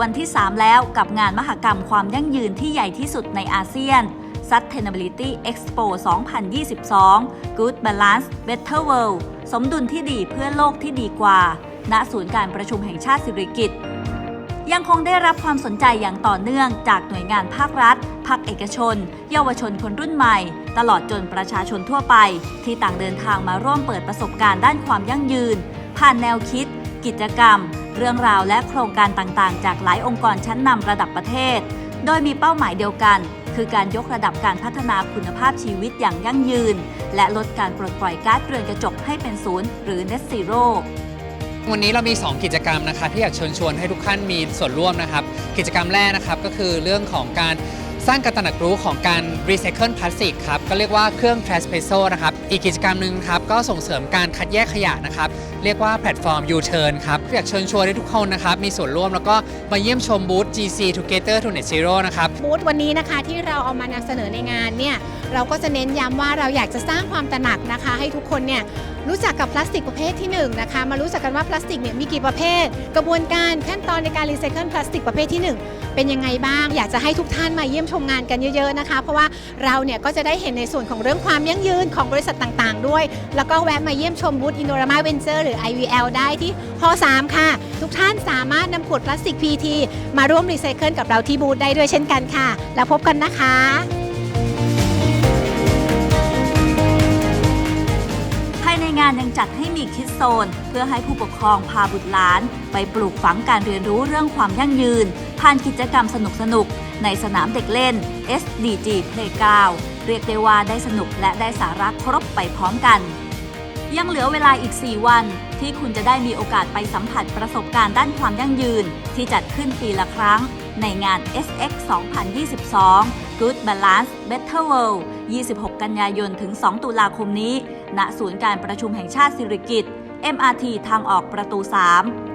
วันที่ 3 แล้วกับงานมหกรรมความยั่งยืนที่ใหญ่ที่สุดในอาเซียน Sustainability Expo 2022 Good Balance Better World สมดุลที่ดีเพื่อโลกที่ดีกว่า ณ ศูนย์การประชุมแห่งชาติสิริกิติ์ยังคงได้รับความสนใจอย่างต่อเนื่องจากหน่วยงานภาครัฐ ภาคเอกชน เยาวชนคนรุ่นใหม่ ตลอดจนประชาชนทั่วไป ที่ต่างเดินทางมาร่วมเปิดประสบการณ์ด้านความยั่งยืน ผ่านแนวคิด กิจกรรม เรื่องราวและโครงการต่างๆ จากหลายองค์กรชั้นนำระดับประเทศ โดยมีเป้าหมายเดียวกัน คือการยกระดับการพัฒนาคุณภาพชีวิตอย่างยั่งยืน และลดการปลดปล่อยก๊าซเรือนกระจกให้เป็นศูนย์หรือ net zero วันนี้เรามี 2 กิจกรรมนะครับที่อยากเชิญชวนให้ทุกท่านมีส่วนร่วมนะครับ กิจกรรมแรกนะครับก็คือเรื่องของการ สร้างการตระหนักรู้ของการรีไซเคิลพลาสติกครับก็เรียกว่าเครื่อง t r a s p r e s o นะครับอีกกิจกรรมหนึ่งครับก็ส่งเสริมการคัดแยกขยะนะครับเรียกว่าแพลตฟอร์ม U-Turn ครับอยากเชิญชวนให้ทุกคนนะครับมีส่วนร่วมแล้วก็มาเยี่ยมชมบูธ GC Together to Net Zero นะครับบูธวันนี้นะคะที่เราเอามานำเสนอในงานเนี่ยเราก็จะเน้นย้ำว่าเราอยากจะสร้างความตระหนักนะคะ ให้ทุกคนเนี่ย รู้จักกับพลาสติกประเภทที่หนึ่งนะคะมารู้จักกันว่าพลาสติกเนี่ยมีกี่ประเภท กระบวนการขั้นตอนในการรีไซเคิลพลาสติกประเภทที่หนึ่งเป็นยังไงบ้าง อยากจะให้ทุกท่านมาเยี่ยมชมงานกันเยอะๆนะคะ เพราะว่าเราเนี่ยก็จะได้เห็นในส่วนของเรื่องความยั่งยืนของบริษัทต่างๆ ด้วย แล้วก็แวะมาเยี่ยมชมบูธอินโดรามาเวนเจอร์หรือ IVL ได้ที่ฮ3ค่ะ ทุกท่านสามารถนำขวดพลาสติก PT มาร่วมรีไซเคิลกับเราที่บูธได้ด้วยเช่นกันค่ะ แล้วพบกันนะคะ จัดให้มีคิดโซน เพื่อให้ผู้ปกครองพาบุตรหลาน ไปปลูกฝังการเรียนรู้เรื่องความยั่งยืน ผ่านกิจกรรมสนุกๆในสนามเด็กเล่น SDG Playground เรียกได้ว่าได้สนุกและได้สาระครบไปพร้อมกัน ยังเหลือเวลาอีก 4 วัน ที่คุณจะได้มีโอกาสไปสัมผัสประสบการณ์ด้านความยั่งยืน ที่จัดขึ้นปีละครั้ง ในงาน SX 2022 Good Balance Better World 26 กันยายนถึง 2 ตุลาคมนี้ ณ ศูนย์การประชุมแห่งชาติสิริกิติ์ MRT ทางออกประตู 3